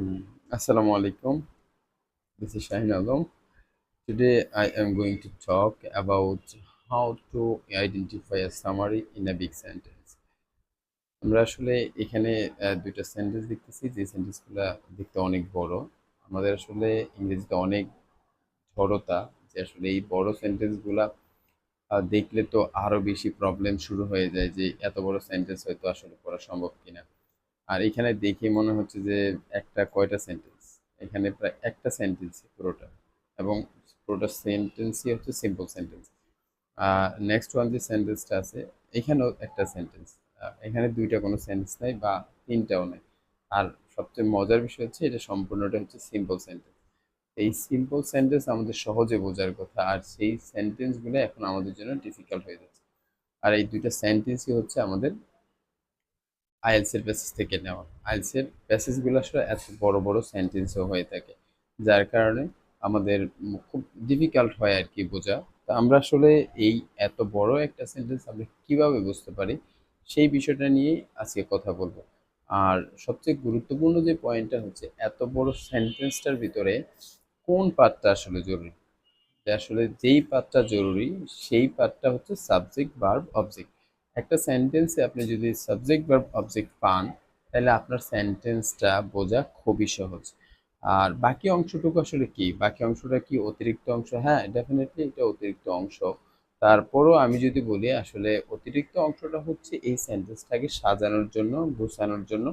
Assalamu alaikum. This is Shahin Alam. Today I am going to talk about how to identify a summary in a big sentence. আমরা আসলে এখানে দুইটা sentence দেখতেছি যে সেন্টেন্সগুলো দেখতে অনেক বড় আমাদের আসলে ইংরেজিতে অনেক জড়তা যে আসলে এই বড় সেন্টেন্সগুলা দেখলে তো আরও বেশি প্রবলেম শুরু হয়ে যায় যে এত বড় সেন্টেন্স হয়তো আসলে পড়া সম্ভব কিনা আর এখানে দেখে মনে হচ্ছে যে একটা কয়টা সেন্টেন্স এখানে প্রায় একটা সেন্টেন্স পুরোটা। এবং পুরোটা সেন্টেন্সই হচ্ছে সিম্পল সেন্টেন্স আর নেক্সট ওয়ান যে সেন্টেন্সটা আছে, এখানেও একটা সেন্টেন্স এখানে দুইটা কোনো সেন্টেন্স নাই বা তিনটাও নাই। আর সবচেয়ে মজার বিষয় হচ্ছে এটা সম্পূর্ণটা হচ্ছে সিম্পল সেন্টেন্স এই সিম্পল সেন্টেন্স আমাদের সহজে বোঝার কথা, আর সেই সেন্টেন্সগুলো এখন আমাদের জন্য ডিফিকাল্ট হয়ে যাচ্ছে। আর এই দুইটা সেন্টেন্সই হচ্ছে আমাদের আইএলসের বেসিস থেকে নেওয়া। আইএলসের বেসিসগুলো আসলে এত বড় বড় সেন্টেন্সও হয়ে থাকে, যার কারণে আমাদের খুব ডিফিকাল্ট হয় আর কি বোঝা। তো আমরা আসলে এই এত বড় একটা সেন্টেন্স আমরা কীভাবে বুঝতে পারি, সেই বিষয়টা নিয়ে আজকে কথা বলব। আর সবচেয়ে গুরুত্বপূর্ণ যে পয়েন্টটা হচ্ছে, এত বড় সেন্টেন্সটার ভিতরে কোন পার্টটা আসলে জরুরি? আসলে যেই পার্টটা জরুরি, সেই পার্টটা হচ্ছে সাবজেক্ট ভার্ব অবজেক্ট একটা সেন্টেন্সে আপনি যদি সাবজেক্ট বা অবজেক্ট পান, তাহলে আপনার সেন্টেন্সটা বোঝা খুবই সহজ। আর বাকি অংশটুকু আসলে কি? বাকি অংশটা কি অতিরিক্ত অংশ? হ্যাঁ ডেফিনেটলি এটা অতিরিক্ত অংশ। তারপরও আমি যদি বলি, আসলে অতিরিক্ত অংশটা হচ্ছে এই সেন্টেন্সটাকে সাজানোর জন্য, গোছানোর জন্য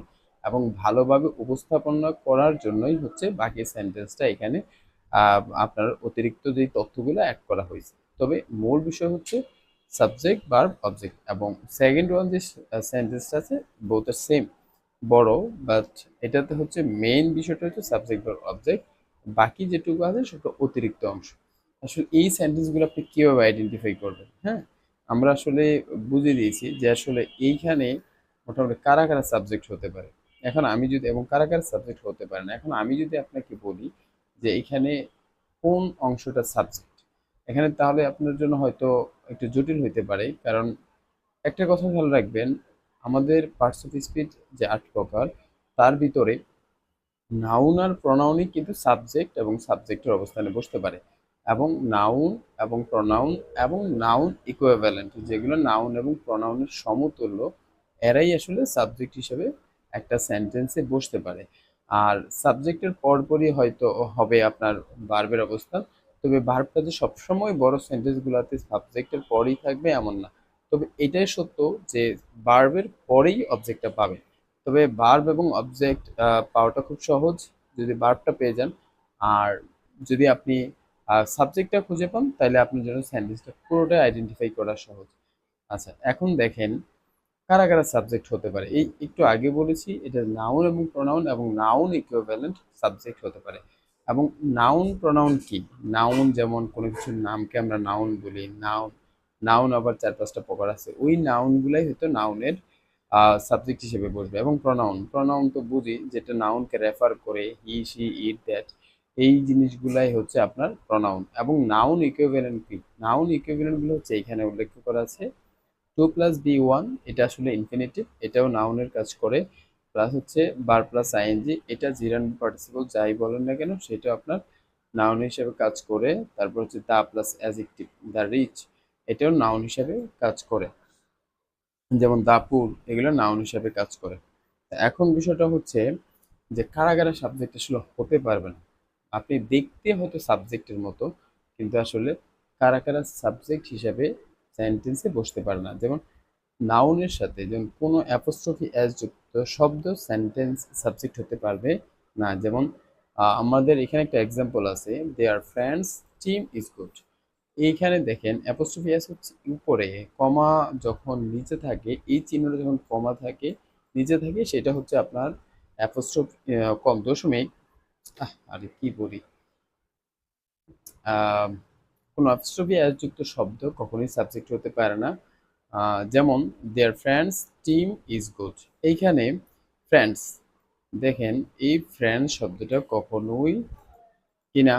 এবং ভালোভাবে উপস্থাপনা করার জন্যই হচ্ছে বাকি সেন্টেন্সটা এখানে আপনার অতিরিক্ত যে তথ্যগুলো অ্যাড করা হয়েছে। তবে মূল বিষয় হচ্ছে সাবজেক্ট ভার্ব অবজেক্ট এবং সেকেন্ড ওয়ান যে সেন্টেন্সটা আছে বোথ আর সেম বড় বাট এটাতে হচ্ছে মেইন বিষয়টা হচ্ছে সাবজেক্ট ভার্ব অবজেক্ট বাকি যেটুকু আছে সেটা অতিরিক্ত অংশ। আসলে এই সেন্টেন্সগুলো আপনি কীভাবে আইডেন্টিফাই করবেন হ্যাঁ? আমরা আসলে বুঝিয়ে দিয়েছি যে আসলে এইখানে মোটামুটি কারা কারা সাবজেক্ট হতে পারে। এখন আমি যদি, এবং কারা কারা সাবজেক্ট হতে পারে না, এখন আমি যদি আপনাকে বলি যে এখানে কোন অংশটা সাবজেক্ট এখানে তাহলে আপনার জন্য হয়তো একটু জটিল হইতে পারে, কারণ একটা কথা খেয়াল রাখবেন, আমাদের পার্টস অফ স্পিচ যে আট প্রকার, তার ভিতরে নাউন আর প্রনাউনই কিন্তু সাবজেক্ট এবং সাবজেক্টের অবস্থানে বসতে পারে, এবং নাউন এবং প্রনাউন এবং নাউন ইকুইভ্যালেন্ট যেগুলো নাউন এবং প্রনাউনের সমতুল্য, এরাই আসলে সাবজেক্ট হিসেবে একটা সেন্টেন্সে বসতে পারে, আর সাবজেক্টের পরপরই হয়তো হবে আপনার বার্বের অবস্থান তবে ভার্বটা যে সবসময় বড় সেন্টেন্সগুলোতে সাবজেক্টের পরেই থাকবে এমন না। তবে এটাই সত্য যে ভার্বের পরেই অবজেক্টটা পাবে। তবে ভার্ব এবং অবজেক্ট পাওয়াটা খুব সহজ। যদি ভার্বটা পেয়ে যান, আর যদি আপনি সাবজেক্টটা খুঁজে পান তাহলে আপনার জন্য সেন্টেন্সটা পুরোটাই আইডেন্টিফাই করা সহজ। আচ্ছা এখন দেখেন কারা কারা সাবজেক্ট হতে পারে। এই একটু আগে বলেছি, এটা নাউন এবং প্রনাউন এবং নাউন ইকুইভ্যালেন্ট সাবজেক্ট হতে পারে। এবং নাউন প্রনাউন কি? নাউন যেমন কোনো কিছুর নামকে আমরা নাউন বলি নাউন নাউন আবার চার পাঁচটা প্রকার আছে। ওই নাউনগুলাই হয়তো নাউনের সাবজেক্ট হিসেবে বসবে এবং প্রনাউন প্রনাউন তো বুঝি, যেটা নাউনকে রেফার করে হি সি ইট দ্যাট এই জিনিসগুলাই হচ্ছে আপনার প্রনাউন এবং নাউন ইকুইভ্যালেন্ট কি? নাউন ইকুইভ্যালেন্টগুলো হচ্ছে এখানে উল্লেখ করা আছে। টু প্লাস বি ওয়ান এটা আসলে ইনফিনিটিভ এটাও নাউনের কাজ করে। প্লাস হচ্ছে বার প্লাস আইএনজি এটা জিরান পার্টিসিপল যাই বলেন না কেন, সেটা আপনার নাউন হিসেবে কাজ করে, তারপর হচ্ছে the plus adjective the rich এটাও নাউন হিসেবে কাজ করে। যেমন দাপুর এগুলো নাউন হিসেবে কাজ করে। এখন বিষয়টা হচ্ছে যে কারা কারা সাবজেক্ট আসলে হতে পারবে না। আপনি দেখতে হয়তো সাবজেক্টের মতো, কিন্তু আসলে কারা কারা সাবজেক্ট হিসাবে সেন্টেন্সে বসতে পারে না। যেমন নাউনের সাথে যেমন কোনো অ্যাপোস্ট্রফি অ্যাস যুক্ত শব্দ সেন্টেন্স সাবজেক্ট হতে পারবে না। যেমন আমাদের এখানে একটা এক্সাম্পল আছে their are friends team is good এইখানে দেখেন অ্যাপোস্ট্রফি অ্যাস হচ্ছে উপরে, কমা যখন নিচে থাকে, এই চিহ্নটা যখন কমা থাকে, নিচে থাকে, সেটা হচ্ছে আপনার অ্যাপোস্ট্রফ কম, দশমিক আরে কি বলি? কোনো অ্যাপোস্ট্রফি অ্যাস যুক্ত শব্দ কখনোই সাবজেক্ট হতে পারে না। যেমন their friends team is good এইখানে ফ্রেন্ডস দেখেন, এই ফ্রেন্ড শব্দটা কখনোই কিনা,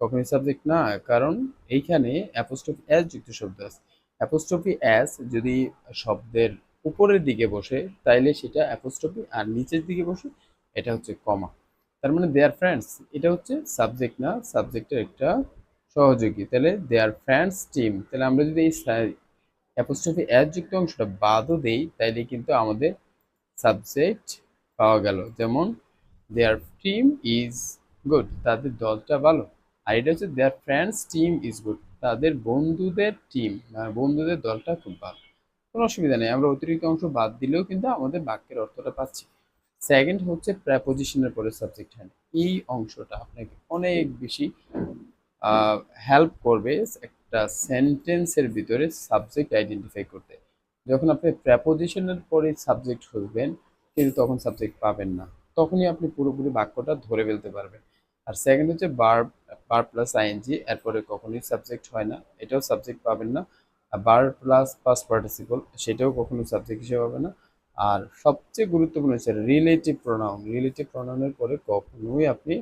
কখনোই সাবজেক্ট না, কারণ এইখানে অ্যাপোস্ট্রফি অ্যাস যুক্ত শব্দ আছে। অ্যাপোস্ট্রফি অ্যাস যদি শব্দের উপরের দিকে বসে, তাইলে সেটা অ্যাপোস্ট্রফি আর নিচের দিকে বসে, এটা হচ্ছে কমা তার মানে দেয়ার ফ্রেন্ডস এটা হচ্ছে সাবজেক্ট না সাবজেক্টের একটা সহযোগী। তাহলে দেয়ার ফ্রেন্ডস টিম তাহলে আমরা যদি এই অ্যাপোস্ট্রফি অ্যাড যুক্ত অংশটা বাদও দেই, তাইলে কিন্তু আমাদের সাবজেক্ট পাওয়া গেল। যেমন দেয়ার টিম ইজ গুড তাদের দলটা ভালো। আর এটা হচ্ছে their friends team is good তাদের বন্ধুদের টিম বন্ধুদের দলটা খুব ভালো। কোনো অসুবিধা নেই, আমরা অতিরিক্ত অংশ বাদ দিলেও কিন্তু আমাদের বাক্যের অর্থটা পাচ্ছি। সেকেন্ড হচ্ছে প্রেপোজিশনের পরে সাবজেক্ট হ্যান্ড এই অংশটা আপনাকে অনেক বেশি হেল্প করবে। একটা সেন্টেন্সের ভিতরে সাবজেক্ট আইডেন্টিফাই করতে। যখন আপনি প্রেপোজিশনের পরে সাবজেক্ট খুঁজবেন কিন্তু তখন সাবজেক্ট পাবেন না। তখনই আপনি পুরোপুরি বাক্যটা ধরে ফেলতে পারবেন। আর সেকেন্ড হচ্ছে বার বার প্লাস আইএনজি এরপরে কখনোই সাবজেক্ট হয় না, এটাও সাবজেক্ট পাবেন না। আর বার প্লাস পাস পার্টিসিপল সেটাও কখনো সাবজেক্ট হিসেবে হবে না। আর সবচেয়ে গুরুত্বপূর্ণ হচ্ছে রিলেটিভ প্রোনাউন রিলেটিভ প্রোনাউনের পরে কখনোই আপনি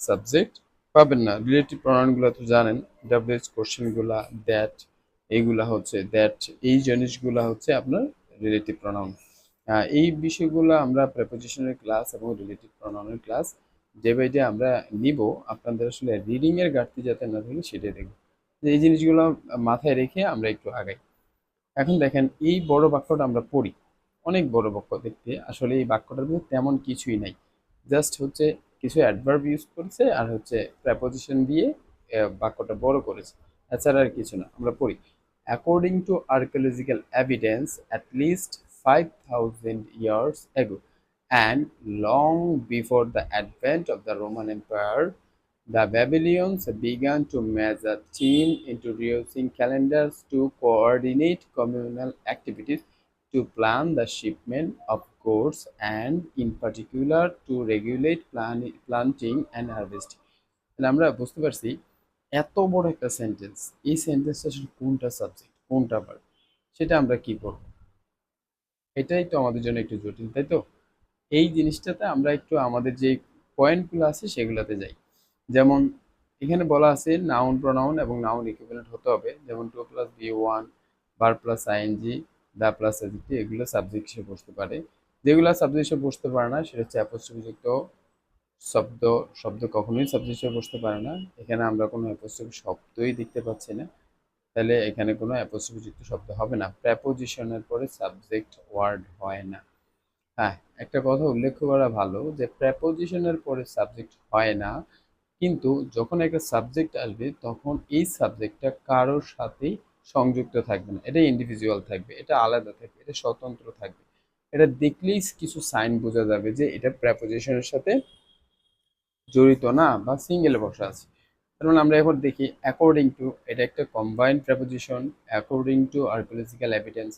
সাবজেক্ট পাবেন না। রিলেটিভ প্রোনাউনগুলো তো জানেন ডাব্লিউএইচ কোশ্চেনগুলা দ্যাট এইগুলা হচ্ছে দ্যাট এই জিনিসগুলা হচ্ছে আপনার রিলেটিভ প্রণয়ন। এই বিষয়গুলো আমরা প্রেপোজিশনের ক্লাস এবং রিলেটিভ প্রণয়নের ক্লাস যে বাই ডে আমরা নিব। আপনাদের আসলে রিডিং এর ঘাটতি যাতে না থাকে সেটাই দেখব। যে এই জিনিসগুলো মাথায় রেখে আমরা একটু আগাই। এখন দেখেন, এই বড় বাক্যটা আমরা পড়ি। অনেক বড় বাক্য দেখতে। আসলে এই বাক্যটার মধ্যে তেমন কিছুই নাই। জাস্ট হচ্ছে কিছু অ্যাডভার্ব ইউজ করেছে আর হচ্ছে প্রেপোজিশন দিয়ে বাক্যটা বড় করেছে। এছাড়া আর কিছু না, আমরা পড়ি। According to archaeological evidence at least five thousand years ago and long before the advent of the Roman empire the Babylonians began to measure time introducing calendars to coordinate communal activities to plan the shipment of goods, and in particular to regulate plan- planting and harvesting. তাহলে আমরা বুঝতে পারছি এত বড় একটা sentence এই সেন্টেন্সটা আসলে কোনটা সাবজেক্ট কোনটা ভার্ব সেটা আমরা কি করব এটাই তো আমাদের জন্য একটু জটিল তাই তো? এই জিনিসটাতে আমরা একটু আমাদের যে পয়েন্টগুলো আছে সেগুলোতে যাই। যেমন এখানে বলা আছে নাউন প্রোনাউন এবং নাউন ইকুইভ্যালেন্ট হতে হবে যেমন টু প্লাস বি ওয়ান বার প্লাস আইএনজি দা প্লাস এগুলো সাবজেক্ট হিসেবে বসতে পারে। যেগুলো সাবজেক্ট বসতে পারে না, সেটা হচ্ছে অ্যাপোস্ট্রফিযুক্ত শব্দ শব্দ কখনোই সাবজেক্ট বসতে পারে না। এখানে আমরা কোনো অ্যাপোস্ট্রফি শব্দই দেখতে পাচ্ছি না। তাহলে এখানে কোনো অ্যাপোস্ট্রফিযুক্ত শব্দ হবে না। প্রেপোজিশনের পরে সাবজেক্ট ওয়ার্ড হয় না। হ্যাঁ একটা কথা উল্লেখ করা ভালো যে প্রেপোজিশনের পরে সাবজেক্ট হয় না, কিন্তু যখন একটা সাবজেক্ট আসবে, তখন এই সাবজেক্টটা কারোর সাথেই সংযুক্ত থাকবে না। এটা ইন্ডিভিজুয়াল থাকবে, এটা আলাদা থাকবে, এটা স্বতন্ত্র থাকবে। এটা দেখলেই কিছু সাইন বোঝা যাবে যে এটা প্রেপোজিশনের সাথে জড়িত না বা সিঙ্গেলে বসা আছে। তার মানে আমরা এখন দেখি অ্যাকর্ডিং টু এটা একটা combined preposition according to archaeological evidence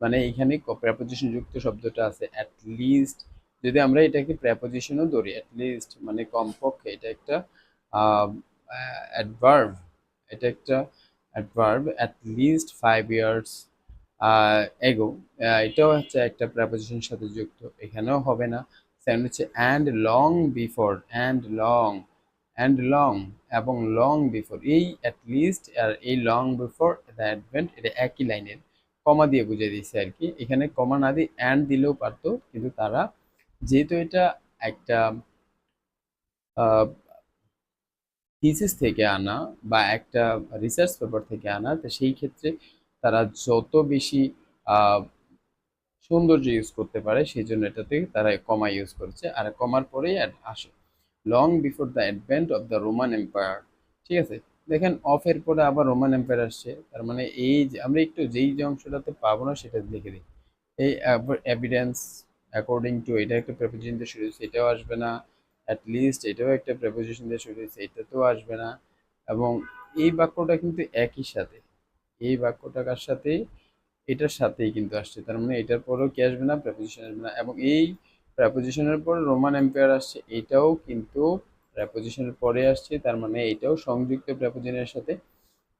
মানে এখানে প্রেপোজিশন যুক্ত শব্দটা আছে অ্যাট লিস্ট যদি আমরা এটাকে প্রেপোজিশনও ধরি অ্যাট লিস্ট মানে কমপক্ষে এটা একটা অ্যাডভার্ব এটা একটা adverb at least five years ago. এটাও হচ্ছে একটা প্রেপোজিশনের সাথে যুক্ত। এখানেও হবে না। সেকেন্ড হচ্ছে and long before and long and long এবং লং বিফোর এই অ্যাট লিস্ট আর এই লং বিফোর দ্য অ্যাডভেন্ট এটা একই লাইনের কমা দিয়ে বুঝিয়ে দিচ্ছে আর কি। এখানে কমা না দিয়ে অ্যান্ড দিলেও পারতো, কিন্তু তারা যেহেতু এটা একটা থিসিস থেকে আনা বা একটা রিসার্চ পেপার থেকে আনা, তো সেই ক্ষেত্রে তারা যত বেশি সৌন্দর্য ইউজ করতে পারে, সেই জন্য এটাতে তারা কমা ইউজ করেছে। আর কমার পরেই আসে। Long before the advent of the Roman empire ঠিক আছে? দেখেন অফের পরে আবার রোমান এম্পায়ার আসছে। তার মানে এই যে, আমরা একটু যেই যে অংশটাতে পাবো না, সেটা লিখে দিই। এই এভিডেন্স অ্যাকর্ডিং টু এটা একটা প্রেপোজিশন দিয়ে শুরু হয়েছে, এটাও আসবে না। অ্যাট লিস্ট এটাও একটা প্রেপোজিশন দিয়ে শুরু হয়েছে, এটাতেও আসবে না। এবং এই বাক্যটা কিন্তু একই সাথে। এই বাক্যটাকার সাথে এটার সাথেই কিন্তু আসছে। তার মানে এটার পরেও কি আসবে না? প্রেপোজিশন আসবে না। এবং এই প্রেপোজিশনের পর রোমান এম্পায়ার আসছে, এটাও কিন্তু প্রেপোজিশনের পরে আসছে। তার মানে এটাও সংযুক্ত প্রেপোজিশনের সাথে।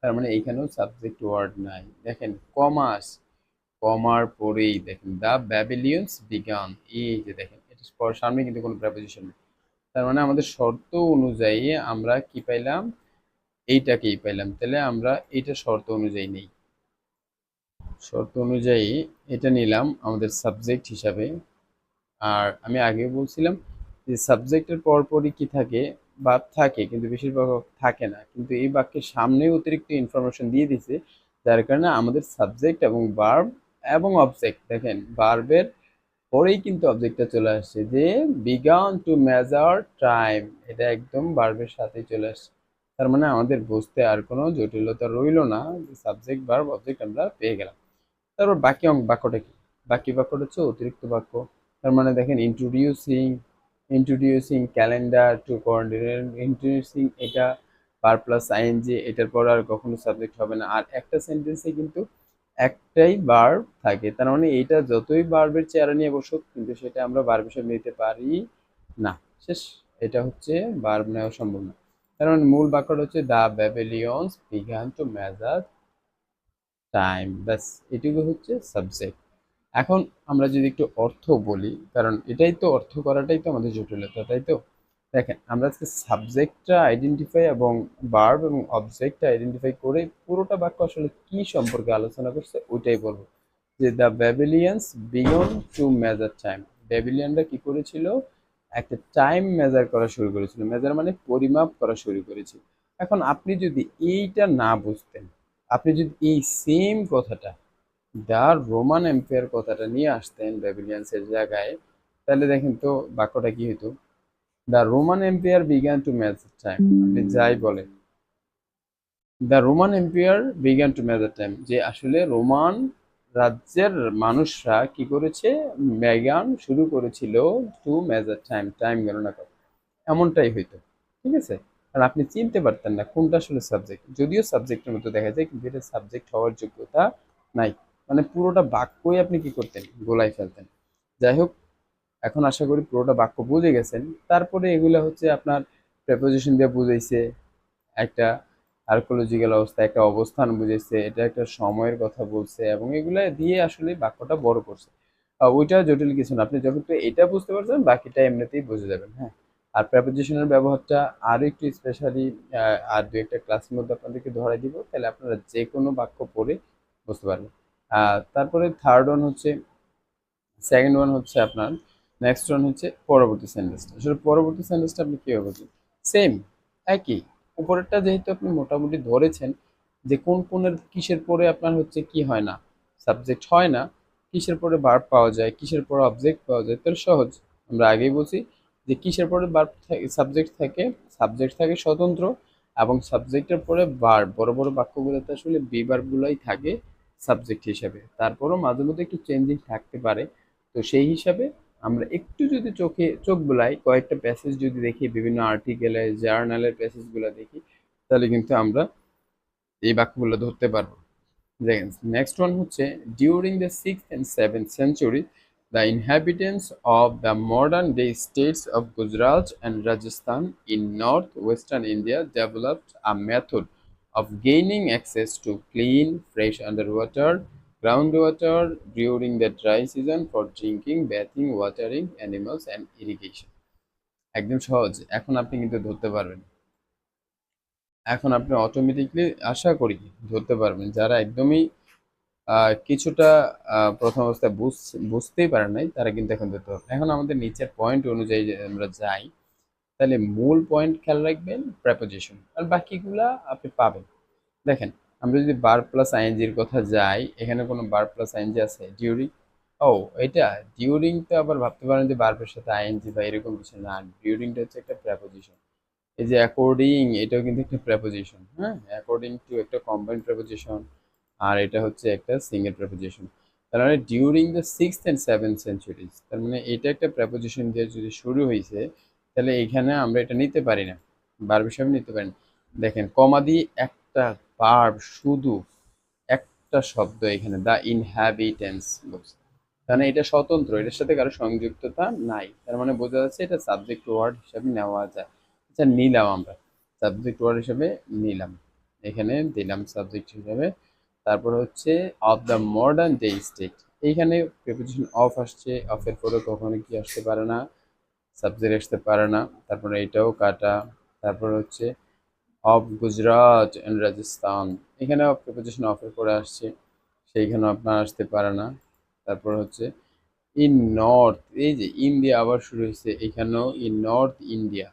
তার মানে এইখানেও সাবজেক্ট ওয়ার্ড নাই। দেখেন কমাস কমার পরেই দেখেন দ্য ব্যাবিলিয়ন্স বিগান এই যে দেখেন, এটা সামনে কিন্তু কোনো প্রেপোজিশন নেই। তার মানে আমাদের শর্ত অনুযায়ী আমরা কি পাইলাম? এইটাকেই পাইলাম। তাহলে আমরা এইটা শর্ত অনুযায়ী নেই। শর্ত অনুযায়ী এটা নিলাম আমাদের সাবজেক্ট হিসাবে। আর আমি আগে বলছিলাম যে সাবজেক্টের পরপরই কি থাকে? বা থাকে, কিন্তু বেশিরভাগ থাকে না। কিন্তু এই বাক্যের সামনে অতিরিক্ত ইনফরমেশন দিয়ে দিছে, যার কারণে আমাদের সাবজেক্ট এবং ভার্ব এবং অবজেক্ট দেখেন ভার্বের পরেই কিন্তু অবজেক্টটা চলে আসছে। যে বিগান টু মেজার টাইম এটা একদম ভার্বের সাথেই চলে আসছে। তার মানে আমাদের বুঝতে আর কোনো জটিলতা রইল না, যে সাবজেক্ট ভার্ব অবজেক্ট আমরা পেয়ে গেলাম। তারপর বাকি অঙ্ক বাক্যটা কি? বাকি বাক্যটা হচ্ছে অতিরিক্ত বাক্য। তার মানে দেখেন introducing introducing calendar to coordinate introducing এটা পার প্লাস আইএনজি এটার পর আর কখনো সাবজেক্ট হবে না। আর একটা সেন্টেন্সে কিন্তু একটাই বার্ব থাকে। তার মানে এইটা যতই বার্বের চেহারা নিয়ে বসুক, কিন্তু সেটা আমরা বার্ব হিসেবে নিতে পারি না। শেষ। এটা হচ্ছে বার্ব নেওয়া সম্ভব না। তার মানে মূল বাক্যটা হচ্ছে the Babylonians began to measure time ব্যাস, এটুকু হচ্ছে সাবজেক্ট। এখন আমরা যদি একটু অর্থ বলি, কারণ এটাই তো অর্থ করাটাই তো আমাদের জটিলতা, তাই তো? দেখেন, আমরা আজকে সাবজেক্টটা আইডেন্টিফাই এবং বার্ব এবং অবজেক্টটা আইডেন্টিফাই করে পুরোটা বাক্য আসলে কি সম্পর্কে আলোচনা করছে, ওইটাই বলব। যে the Babylonians began to measure time ব্যাবিলিয়ানরা কি করেছিল? একটা টাইম মেজার করা শুরু করেছিল। মেজার মানে পরিমাপ করা শুরু করেছিল এখন আপনি যদি এইটা না বুঝতেন, আপনি যদি এই সেম কথাটা দ্য রোমান এম্পায়ার কথাটা নিয়ে আসতেন ব্যাবিলিয়ান্সের জায়গায়, তাহলে দেখেন তো বাক্যটা কি হতো the Roman empire began to measure time আপনি যাই বলেন। The Roman empire began to measure time যে আসলে রোমান রাজ্যের মানুষরা কি করেছে? ম্যাগান শুরু করেছিল টু মেজার টাইম টাইম গণনা করা। এমনটাই হইতো, ঠিক আছে? আর আপনি চিনতে পারতেন না কোনটা আসলে সাবজেক্ট যদিও সাবজেক্টের মতো দেখা যায় কিন্তু এটা সাবজেক্ট হওয়ার যোগ্যতা নাই। মানে পুরোটা বাক্যই আপনি কি করতেন? গোলায় ফেলতেন। যাই হোক, এখন আশা করি পুরোটা বাক্য বুঝে গেছেন। তারপরে এগুলো হচ্ছে আপনার প্রেপোজিশন দিয়ে বুঝাইছে একটা আর্কোলজিক্যাল অবস্থা একটা অবস্থান বুঝেছে, এটা একটা সময়ের কথা বলছে এবং এগুলো দিয়ে আসলে বাক্যটা বড় করছে। ওইটা জটিল কিছু না। আপনি যখন এটা বুঝতে পারছেন, বাকিটা এমনিতেই বুঝে যাবেন হ্যাঁ? আর প্রেপোজিশনের ব্যবহারটা আরও একটু স্পেশালি আর দু একটা ক্লাসের মধ্যে আপনাদেরকে ধরাই দিব, তাহলে আপনারা যে কোনো বাক্য পড়ে বুঝতে পারবেন। তারপরে থার্ড ওয়ান হচ্ছে সেকেন্ড ওয়ান হচ্ছে আপনার নেক্সট ওয়ান হচ্ছে পরবর্তী সেন্টেন্সটা আসলে পরবর্তী সেন্টেন্সটা আপনি কীভাবে বুঝবেন? সেম একই। উপরেরটা যেহেতু আপনি মোটামুটি ধরেছেন, যে কোন কোনের কিসের পরে আপনার হচ্ছে কি হয় না? সাবজেক্ট হয় না, কিসের পরে বার্ব পাওয়া যায়, কিসের পরে অবজেক্ট পাওয়া যায়, তাহলে সহজ। আমরা আগেই বলছি যে কিসের পরে বার্ব সাবজেক্ট থাকে সাবজেক্ট থাকে স্বতন্ত্র এবং সাবজেক্টের পরে বার বড় বড় বাক্যগুলোতে আসলে বি বার্বগুলোই থাকে সাবজেক্ট হিসাবে। তারপরও মাঝে মধ্যে একটু চেঞ্জিং থাকতে পারে। তো সেই হিসাবে আমরা একটু যদি চোখে চোখ বোলাই কয়েকটা প্যাসেজ যদি দেখি বিভিন্ন আর্টিকেলে জার্নালের প্যাসেজগুলো দেখি তাহলে কিন্তু আমরা এই বাক্যগুলো ধরতে পারব। দেখেন নেক্সট ওয়ান হচ্ছে during the six and seventh century the inhabitants of the modern day states of Gujarat and Rajasthan in north western India developed a method of gaining access to clean, fresh underwater groundwater during the dry season for drinking, bathing, watering animals and irrigation. একদম সহজ এখন আপনি কিন্তু ধরতে পারবেন। এখন আপনি automatically আশা করি ধরতে পারবেন যারা একদমই কিছুটা প্রথম অবস্থায় বুঝতেই পারেন নাই তারা কিন্তু এখন ধরতে পারবেন। এখন আমাদের নিচের পয়েন্ট অনুযায়ী আমরা যাই তাহলে মূল পয়েন্ট খেয়াল রাখবেন প্রেপোজিশন আর বাকিগুলা আপনি পাবেন। দেখেন আমরা যদি বার প্লাস আইএনজির কথা যাই, এখানে কোনো বার প্লাস আইএনজি আছে? ডিউরিং ও, এটা ডিউরিং তো আবার ভাবতে পারেন যে বার্বের সাথে আইএনজি বা এরকম কিছু না। ডিউরিংটা হচ্ছে একটা প্রেপোজিশন এই যে অ্যাকর্ডিং এটাও কিন্তু একটা প্রেপোজিশন হ্যাঁ? অ্যাকর্ডিং টু একটা কম্বাইন্ড প্রেপোজিশন আর এটা হচ্ছে একটা সিঙ্গেল প্রেপোজিশন তার মানে during the sixth and seventh centuries তার মানে এটা একটা প্রেপোজিশন দিয়ে যদি শুরু হয়েছে তাহলে এখানে আমরা এটা নিতে পারি না। বার্ব হিসাবে নিতে পারি না। দেখেন কমা দিয়ে একটা বার্ব শুধু একটা শব্দ এখানে দ্য ইনহ্যাবিটেন্স বলছে। মানে এটা স্বতন্ত্র, এটার সাথে কারও সংযুক্ততা নাই। তার মানে বোঝা যাচ্ছে এটা সাবজেক্ট ওয়ার্ড হিসাবে নেওয়া যায়। আচ্ছা নিলাম আমরা। সাবজেক্ট ওয়ার্ড হিসাবে নিলাম। এখানে দিলাম সাবজেক্ট হিসাবে। তারপর হচ্ছে of the modern day state এইখানে প্রিপোজিশন অফ আসছে অফের পরে কখনো কি আসতে পারে না সাবজেক্ট আসতে পারে না। তারপরে এটাও কাটা। তারপর হচ্ছে অফ গুজরাট অ্যান্ড রাজস্থান। এখানে প্রিপোজিশন অফের পরে আসছে, সেইখানেও আপনার আসতে পারে না। তারপর হচ্ছে ইন নর্থ এই যে ইন্ডিয়া আবার শুরু হয়েছে, এখানেও ইন নর্থ ইন্ডিয়া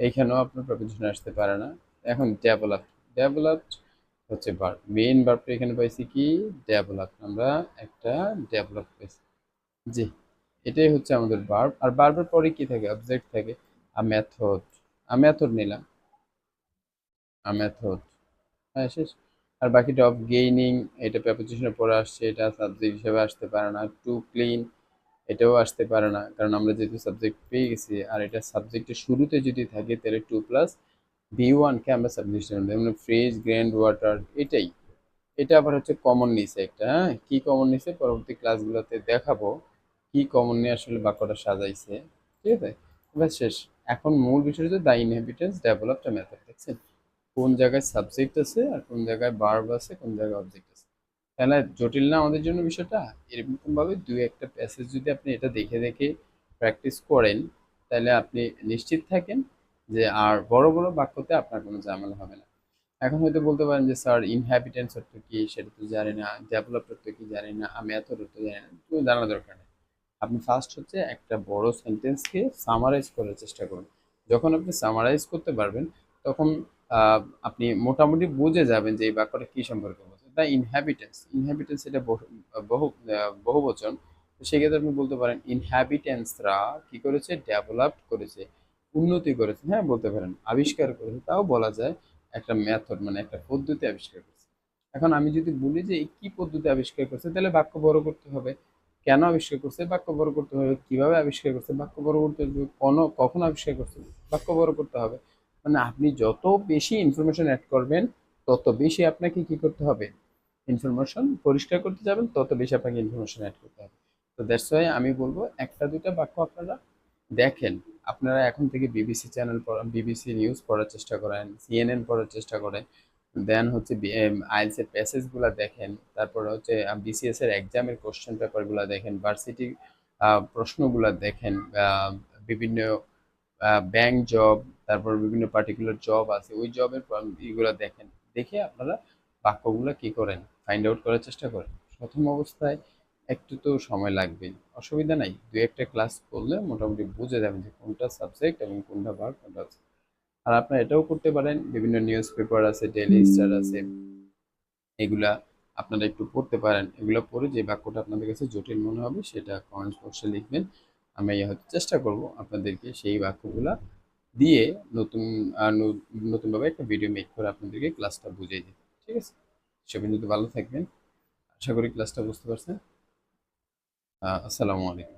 এখানেও আপনার প্রপোজিশন আসতে পারে না। এখন ডেভেলপ ডেভেলপড হচ্ছে ভার্ব মেইন ভার্বটা এখানে পাইছি কি? ডেভেলপ আমরা একটা ডেভেলপ পাইছি জি, এটাই হচ্ছে আমাদের ভার্ব আর ভার্বের পরে কি থাকে? অবজেক্ট থাকে আ মেথড আ মেথড নিলাম। মেথড হ্যাঁ শেষ। আর বাকিটা অফ গেইনিং এটা প্রেপোজিশনের পরে আসছে, এটা সাবজেক্ট হিসেবে আসতে পারে না। টু ক্লিন এটাও আসতে পারে না। কারণ আমরা যেহেতু সাবজেক্ট পেয়ে গেছি, আর এটা সাবজেক্টের শুরুতে যদি থাকে, তাহলে টু প্লাস বি ওয়ানকে আমরা সাবজেক্ট যেমন ফ্রিজ গ্র্যান্ড ওয়াটার এটাই। এটা আবার হচ্ছে কমন নিছে একটা হ্যাঁ? কি কমন নিছে পরবর্তী ক্লাসগুলোতে দেখাবো কি কমন নিয়ে আসলে বাক্যটা সাজাইছে। ঠিক আছে? এবার শেষ। এখন মূল বিষয় হচ্ছে দ্য ইনহেবিটেন্স ডেভেলপড মেথড দেখছেন? কোন জায়গায় সাবজেক্ট আছে আর কোন জায়গায় বার্ব আছে, কোন জায়গায় অবজেক্ট আছে। তাহলে জটিল না আমাদের জন্য বিষয়টা? এরকম ভাবে দুই একটা প্যাসেজ যদি আপনি এটা দেখে দেখে প্র্যাকটিস করেন, তাহলে আপনি নিশ্চিত থাকেন যে আর বড় বড় বাক্যতে আপনার কোনো ঝামেলা হবে না। এখন হয়তো বলতে পারেন যে, স্যার ইনহ্যাবিটেন্স অর্থ কি? সেটা তো জানি না। ডেভেলপ অর্থ কি জানি না? আমি এত অর্থ জানি না। তুমি জানার দরকার নেই। আপনি ফার্স্ট হচ্ছে একটা বড় সেন্টেন্সকে সামারাইজ করার চেষ্টা করুন। যখন আপনি সামারাইজ করতে পারবেন, তখন আপনি মোটামুটি বুঝে যাবেন যে এই বাক্যটা কি সম্পর্কে বলছে। দ্য ইনহ্যাবিটেন্স ইনহ্যাবিটেন্স এটা বহু বহু বচন তো সেক্ষেত্রে আপনি বলতে পারেন ইনহ্যাবিটেন্সরা কি করেছে? ডেভেলপ করেছে, উন্নতি করেছে হ্যাঁ বলতে পারেন, আবিষ্কার করেছে। তাও বলা যায় একটা মেথড মানে একটা পদ্ধতি আবিষ্কার করেছে। এখন আমি যদি বলি যে কি পদ্ধতি আবিষ্কার করছে, তাহলে বাক্য বড় করতে হবে। কেন আবিষ্কার করছে? বাক্য বড় করতে হবে। কীভাবে আবিষ্কার করছে? বাক্য বড় করতে হবে। কখন আবিষ্কার করছে? বাক্য বড় করতে হবে। মানে আপনি যত বেশি ইনফরমেশন অ্যাড করবেন, তত বেশি আপনাকে কি করতে হবে? ইনফরমেশন পরিষ্কার করতে যাবেন, তত বেশি আপনাকে ইনফরমেশন অ্যাড করতে হবে। তো দ্যাটস ওয়াই আমি বলব, একটা, দুইটা বাক্য আপনারা দেখেন। আপনারা এখন থেকে বিবিসি চ্যানেল বিবিসি নিউজ পড়ার চেষ্টা করেন সিএনএন পড়ার চেষ্টা করেন। দেন হচ্ছে আইএলস এর প্যাসেজগুলো দেখেন। তারপর হচ্ছে বিসিএস এর এক্সামের কোশ্চেন পেপারগুলো দেখেন ভার্সিটি প্রশ্নগুলো দেখেন বিভিন্ন ব্যাংক জব তারপর বিভিন্ন পার্টিকুলার জব আছে, ওই জবের ইগুলো দেখেন। দেখে আপনারা বাক্যগুলো কি করেন? ফাইন্ড আউট করার চেষ্টা করেন। প্রথম অবস্থায় একটু তো সময় লাগবে অসুবিধা নাই। দু একটা ক্লাস করলে মোটামুটি বুঝে যাবেন যে কোনটা সাবজেক্ট এবং কোনটা ভার্ব কোনটা আর আপনারা এটাও করতে পারেন। বিভিন্ন নিউজ পেপার আছে ডেইলি স্টার আছে, এগুলা আপনারা একটু পড়তে পারেন। এগুলো পড়ে যে বাক্যটা আপনাদের কাছে জটিল মনে হবে, সেটা কমেন্টস বক্সে লিখবেন। আমি হয়তো চেষ্টা করব আপনাদেরকে সেই বাক্যগুলা দিয়ে নতুন নতুনভাবে একটা ভিডিও মেক করে আপনাদেরকে ক্লাসটা বুঝিয়ে দিই ঠিক আছে? সে পর্যন্ত ভালো থাকবেন। আশা করি ক্লাসটা বুঝতে পারছেন। আসসালামু আলাইকুম।